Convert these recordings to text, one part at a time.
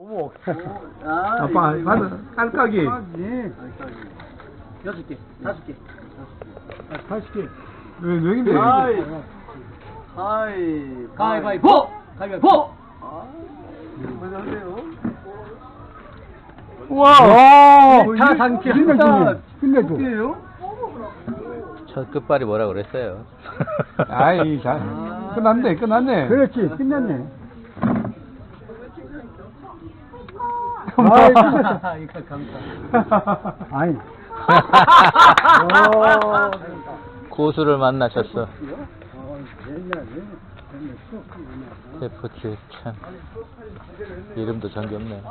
어머. 아, 아빠, 받아, 깔까기. 여섯 개, 다섯 개. 80개. 왜, 명인데? 하이. 하이. 가위바위보! 가위바위보! 아, 대단하네요. 우와! 다 상쾌. 끝내주네. 끝내줘. 어때요? 첫 끝발이 뭐라 그랬어요? 아이, 잘. 끝났네, 끝났네. 그렇지, 끝났네. 아이, 아, 이거 감사. 아니, 고수를 만나셨어. 데프트 참 이름도 정겹네.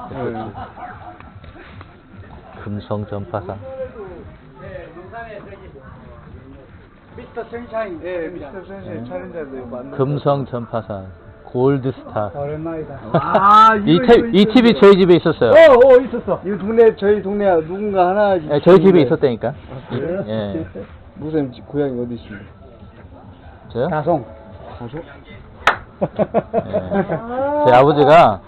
금성 전파상. 미스터 선샤인. 예, 미스터 선생 촬영자들 만나. 금성 전파상. 골드스타. 오랜만이다. 아, 이거, 이, 이거, 테, 이거, 이 TV. 저희 집에 있었어요. 어, 어, 있었어. 이 동네, 저희 동네 누군가 하나. 예, 저희 집에 있었다니까. 그래요? 예. 무슨 고향이 어디십니까? 저요? 다송. 가서? 예. 제 아버지가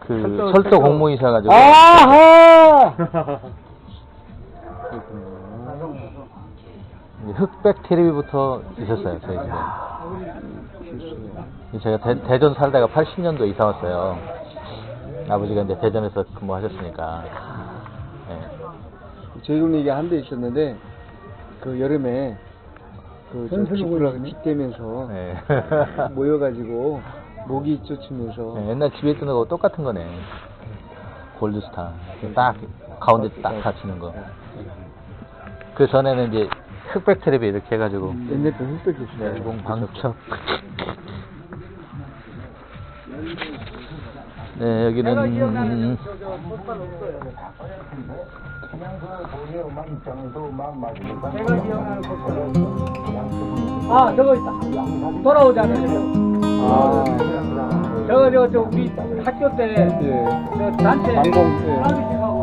그 철도 공무이셔가지고 아하! 이제 흑백 TV부터 있었어요 저희 집에. 제가 대, 대전 살다가 80년도 이사 왔어요. 아버지가 이제 대전에서 근무하셨으니까. 예. 저희 동네 이게 한 대 있었는데, 그 여름에, 그, 오르네. 빗대면서 예. 모여가지고, 모기 쫓으면서. 예, 옛날 집에 있던 거하고 똑같은 거네. 골드스타. 딱 가운데 딱 닫히는 거. 그 전에는 이제 흑백 텔레비 이렇게 해가지고 옛날 때 흑백이 있어요. 네, 방첩. 네, 여기는 아, 저거 있다. 돌아오잖아요. 아, 저거, 저, 저, 우리 학교 때, 예. 저 단체. 방공, 예.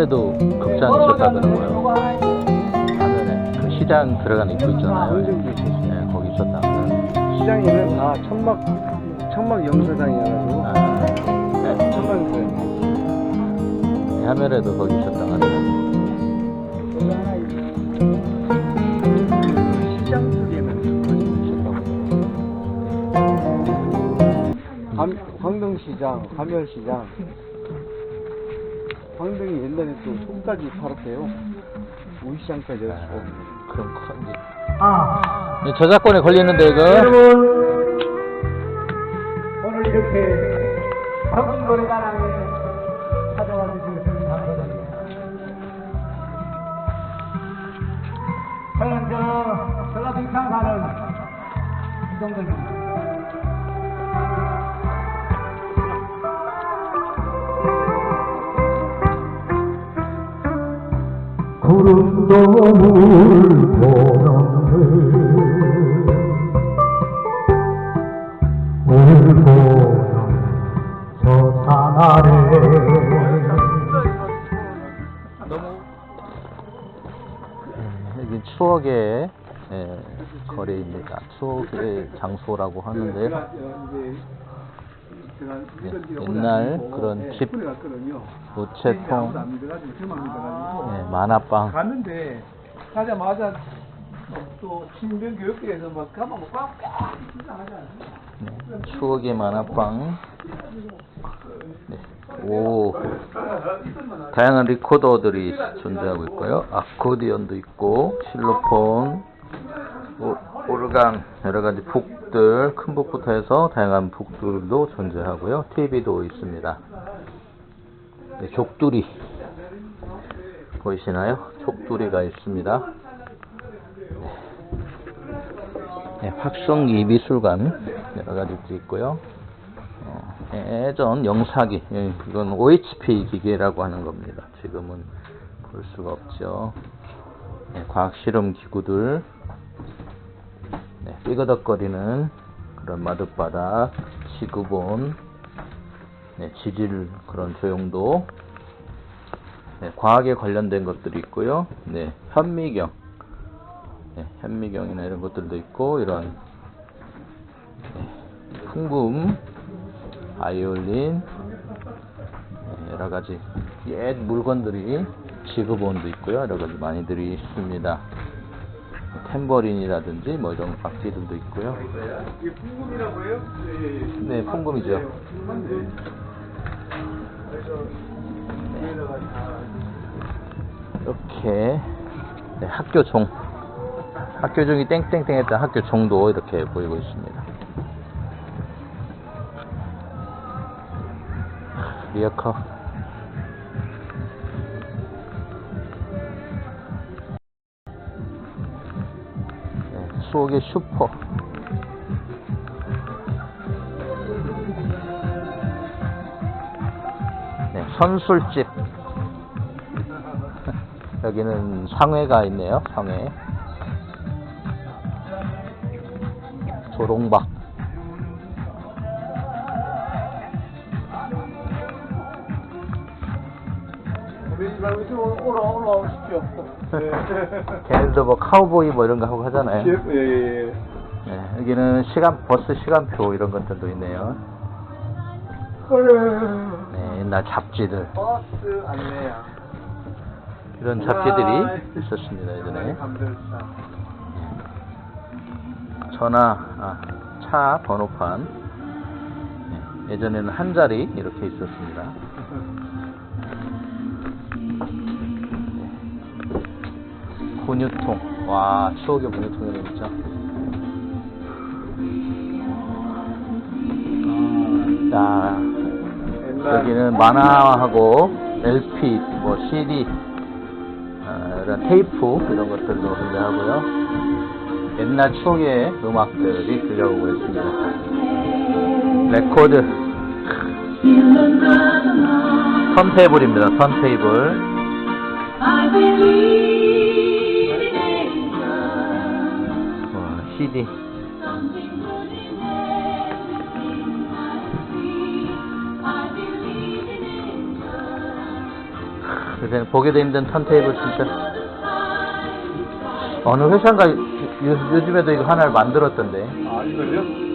하늘에도 극장 있었다더라고요. 하늘에 그 시장 들어가는 입구 있잖아요. 네, 거기 있었다. 시장에는 다 천막, 천막 영사장이어가지고. 아, 네, 천막 영사장. 네, 하늘에도 거기 있었다. 하더라고요. 시장 쪽에는 감, 황동시장, 가멸시장. 황동이 옛날에 또 손까지 팔았대요. 우시장까지 해가지고. 그럼 큰 네, 저작권에 걸리는데 이거. 오늘 이렇게 노래자랑에 찾아와 주신 감사드립니다. 저는 저 전라북도 사는 이동근입니다. 구름도 물 보는데 오늘 보는 저산 아래 네, 여기 추억의 예, 거리입니다. 추억의 장소라고 하는데요. 예, 옛날 그런 집, 우체통, 예, 만화방, 갔는데, 가자마자 또 신변 교육대에서 막 가면 막 꽉, 꽉? 네, 추억의 만화방. 네. 오, 다양한 리코더들이 존재하고 있고요. 아코디언도 있고, 실로폰, 오, 오르간, 여러 가지 북들, 큰 북부터 해서 다양한 북들도 존재하고요. TV도 있습니다. 네, 족두리. 보이시나요? 족두리가 있습니다. 네, 확성기 미술관 여러 가지 있고요. 어, 예전 영사기, 예, 이건 OHP 기계라고 하는 겁니다. 지금은 볼 수가 없죠. 네, 과학 실험 기구들, 네, 삐그덕거리는 그런 마룻바닥, 지구본, 네, 지질 그런 조형도, 네, 과학에 관련된 것들이 있고요. 네, 현미경. 네, 현미경이나 이런 것들도 있고, 이런 네, 풍금, 바이올린, 네, 여러 가지 옛 물건들이 지그본도 있고요. 여러 가지 많이들이 있습니다. 탬버린이라든지 뭐 이런 악기들도 있고요. 이게 풍금이라고 해요? 네, 풍금이죠. 이렇게 네, 학교 종 학교 종이 땡땡땡 했던 학교 종도 이렇게 보이고 있습니다. 리어커 네, 추억의 슈퍼 네, 선술집 여기는 상회가 있네요. 상회. 조롱박. 올라오십시오. 네. 걔네들도 뭐 카우보이 뭐 이런 거 하고 하잖아요. 예, 예, 예. 네, 여기는 시간 버스 시간표 이런 것들도 있네요. 네, 옛날 잡지들 버스 안내야. 이런 잡지들이 있었습니다 예전에. 전화, 아, 차 번호판. 네, 예전에는 한 자리 이렇게 있었습니다. 분유통. 와, 추억의 분유통이네, 진짜. 자, 여기는 만화하고 LP, 뭐 CD, 어, 이런 테이프 이런 것들도 존재하고요. 옛날 추억의 음악들이 들려오고 있습니다. 레코드, 턴테이블입니다. 턴테이블. Angels. 요새 보기도 힘든 턴테이블 진짜. 어느 회사인가 요, 요즘에도 이거 하나를 만들었던데. 아, 이걸요? 네.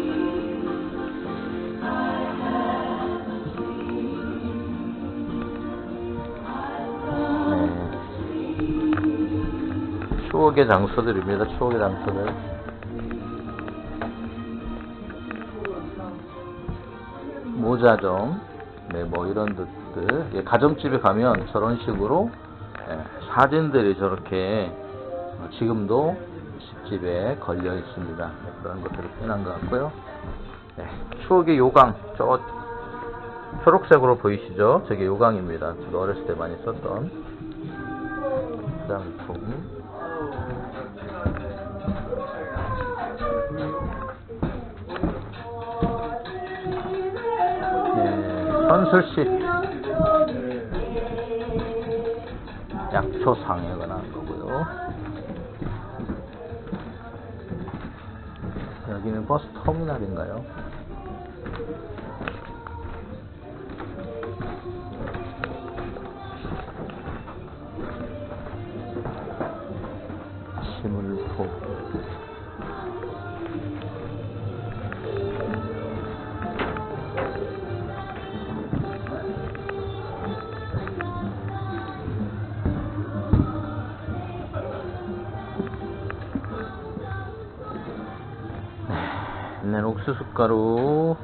추억의 장소들입니다. 추억의 장소들. 모자점, 네, 뭐 이런 것들. 예, 가정집에 가면 저런 식으로 예, 사진들이 저렇게 어, 지금도 집집에 걸려 있습니다. 네, 그런 것들을 표현한 것 같고요. 네, 추억의 요강, 저 초록색으로 보이시죠? 저게 요강입니다. 저도 어렸을 때 많이 썼던 화장품. 선술씨. 약초상회가 나온 거고요. 여기는 버스 터미널인가요? 옛날 옥수수 가루,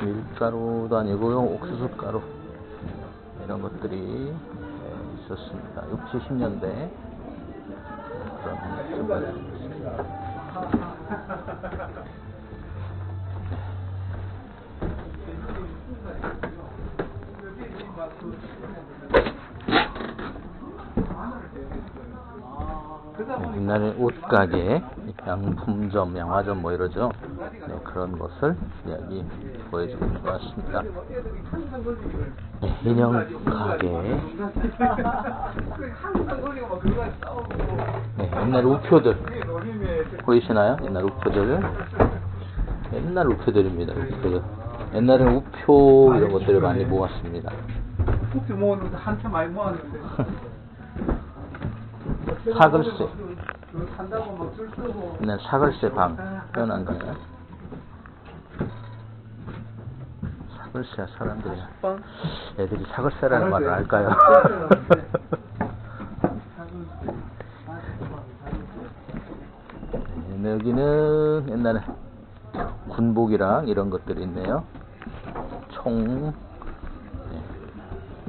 밀가루도 아니고요, 옥수수 가루 이런 것들이 네, 있었습니다. 60, 70년대 그런. 네, 옛날에 옷가게, 양품점, 양화점 뭐 이러죠. 네, 그런 것을 여기 보여주고 같습니다. 네, 인형 가게. 네, 옛날 우표들 보이시나요? 옛날 우표들. 옛날 우표들입니다. 우표들. 옛날에는 우표 이런 것들을 많이 모았습니다. 국수 모으는데 한참 많이 모았는데. 사글씨. 그 산다고 막줄 서고. 네, 사글씨 방 표현한 거예요. 사글씨야 사람들이 빵. 애들이 사글세라는 말을 할까요? 네, 여기는 옛날에 군복이랑 이런 것들이 있네요. 총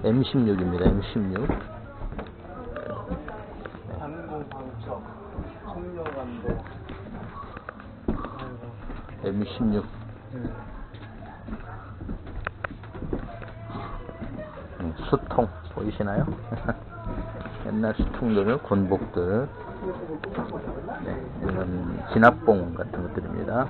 네, M16입니다. M16. 반공 방첩. 청려간도. M16. 네, 수통 보이시나요? 옛날 수통들, 군복들. 네, 이건 진압봉 같은 것들입니다.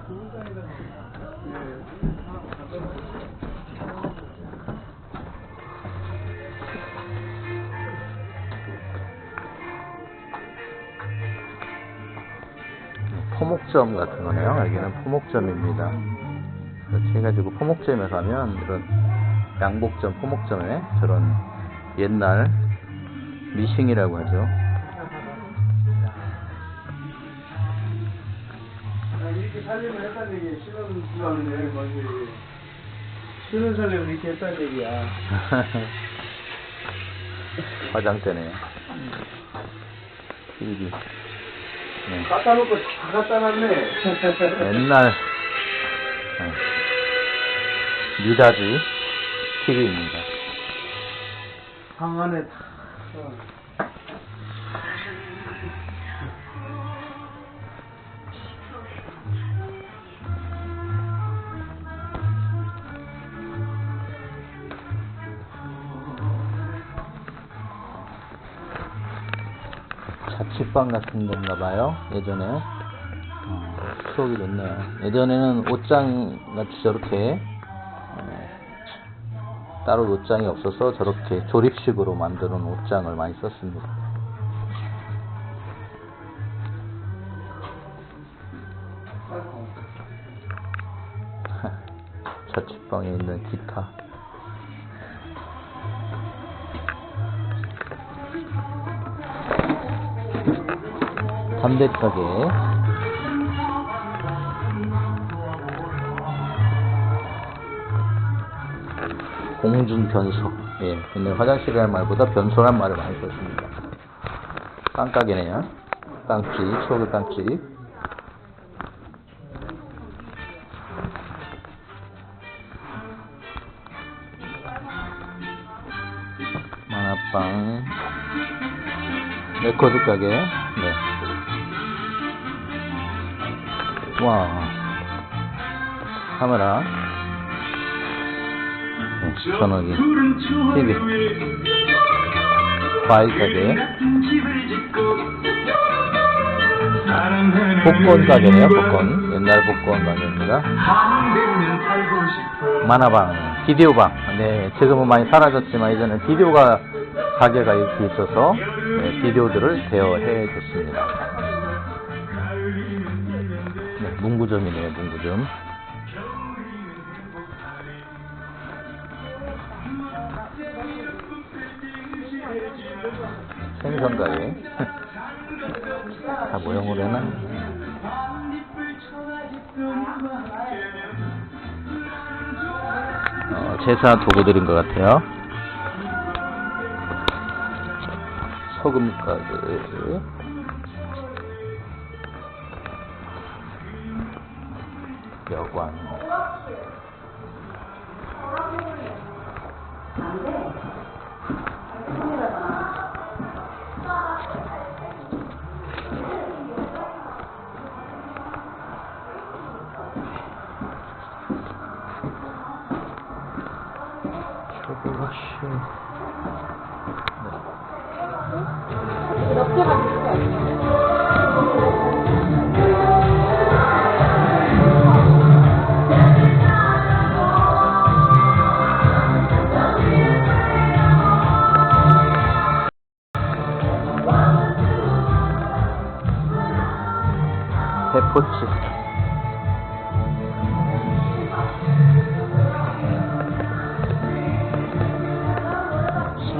포목점 같은 거네요. 여기는 포목점입니다. 그렇게 해가지고 포목점에 가면 이런 양복점, 포목점에 저런 옛날 미싱이라고 하죠. 이렇게 살림을 했다는 얘기, 신혼 얘기 뭐지. 신혼 살림을 이렇게 했다는 얘기야. 화장대네요. TV. 네. 갖다 놓고 다 갖다 놨네. 옛날 네. 유다지 TV입니다. 방 안에 다. 어. 자취방 같은 건가 봐요. 예전에. 어, 추억이 좋네요. 예전에는 옷장 같이 저렇게 어, 따로 옷장이 없어서 저렇게 조립식으로 만드는 옷장을 많이 썼습니다. 자취방에 있는 기타. 담배 가게. 공중 변소. 예, 근데 화장실이라는 말보다 변소란 말을 많이 썼습니다. 빵가게네요. 빵집, 추억의 빵집. 만화빵. 레코드 가게. 네. 와. 카메라. 네, 전화기. TV. 과일 가게. 복권 가게네요, 복권. 옛날 복권 가게입니다. 만화방, 비디오방. 네, 지금은 많이 사라졌지만 예전에 비디오가 가게가 이렇게 있어서 네, 비디오들을 대여해 줬습니다. 네, 문구점이네요, 문구점. 생선가게. 다 모형으로 해놔. 어, 제사 도구들인 것 같아요. 소금 가게. 여관.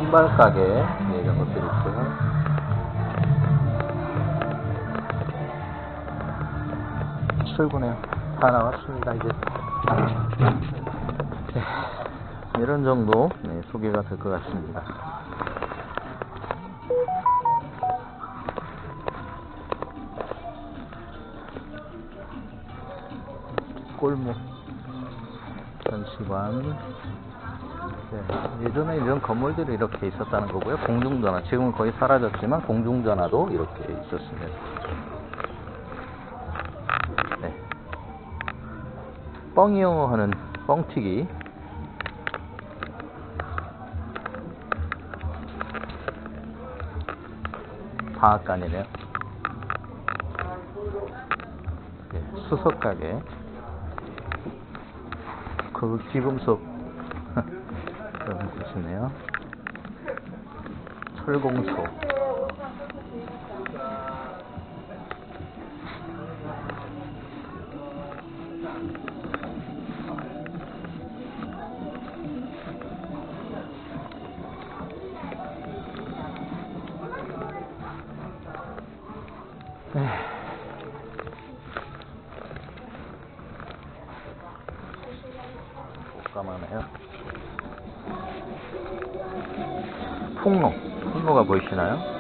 신발 가게 예, 이런 것들이 있고요. 출근해요. 다 나왔습니다 이제. 네, 이런 정도 네, 소개가 될 것 같습니다. 골목 전시관 네, 예전에 이런 건물들이 이렇게 있었다는 거고요. 공중전화 지금은 거의 사라졌지만 공중전화도 이렇게 있었습니다. 네. 뻥이요 하는 뻥튀기 방앗간이네요. 네, 수석 가게. 그 기금속 곳이네요. 철공소. 까마네요. 풍로, 풍로가 보이시나요?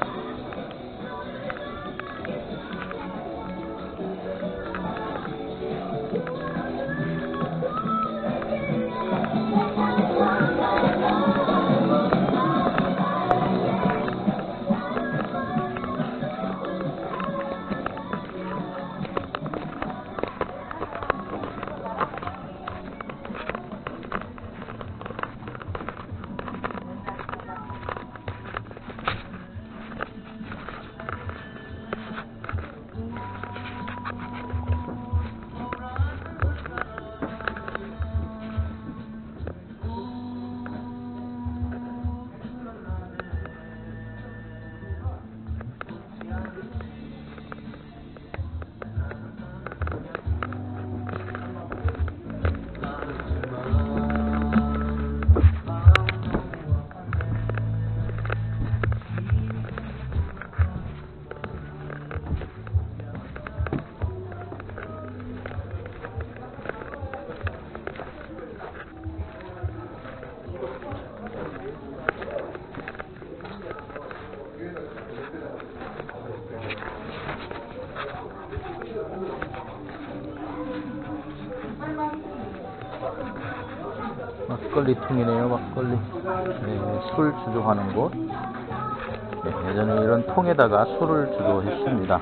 막걸리 통이네요, 막걸리. 네, 술 주조하는 곳. 네, 예전에 이런 통에다가 술을 주조했습니다.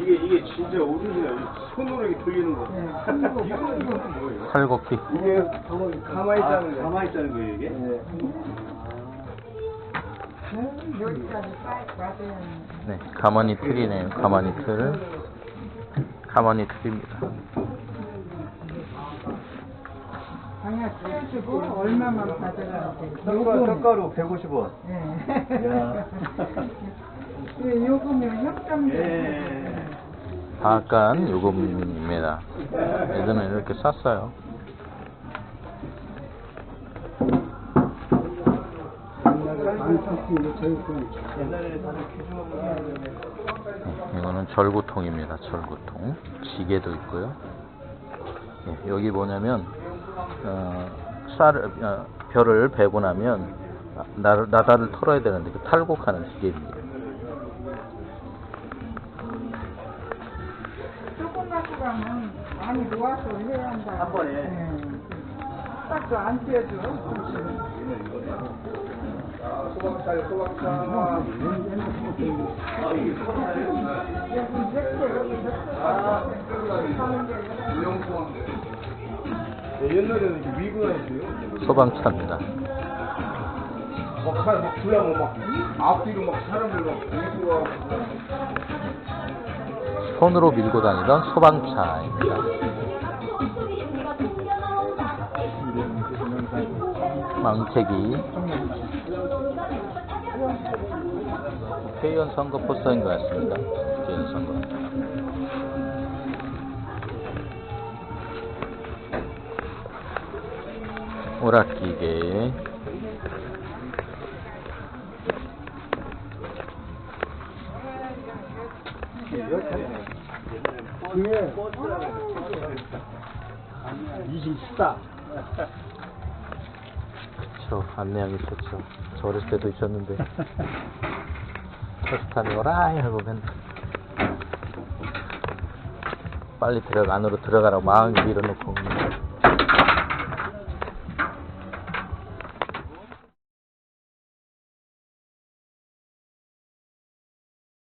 이게 이게 진짜 오리지널 손으로 이렇게 돌리는 거. 이거는 이거는 뭐예요? 팔곡기. 이게 가만히 있다는 거. 가만히 있다는 거예요 이게? 네, 가만히 틀이네요. 가만히 틀. 가만히 틀입니다. 아니야, 떼주고 얼마만 받으라고 돼. 떡가루, 떡가루 150원. 예. 야. 그 요금은 협정돼. 예. 방앗간 요금입니다. 예전에 이렇게 쌌어요. 이거는 절구통입니다. 절구통. 지게도 있고요. 예, 여기 뭐냐면 어, 쌀을 어, 벼를 베고 나면 나, 나다를 털어야 되는데 그 탈곡하는 기계입니다. 한 번에? 예. 안 떼줘. 소방차요, 소방차. 옛날에는 이렇게 위구가 있어요. 소방차입니다. 막, 사- 막, 불나면 막, 앞뒤로 막 사람들 막, 밀고 손으로 밀고 다니던 소방차입니다. 망태기 회원 선거 포스터인 것 같습니다. 회원 선거. 오락기계 저 안내하기 좋죠. 저 어렸을 때도 있었는데 버스 타면 오라이 하고 맨날 빨리 들어가 안으로 들어가라고 막 밀어놓고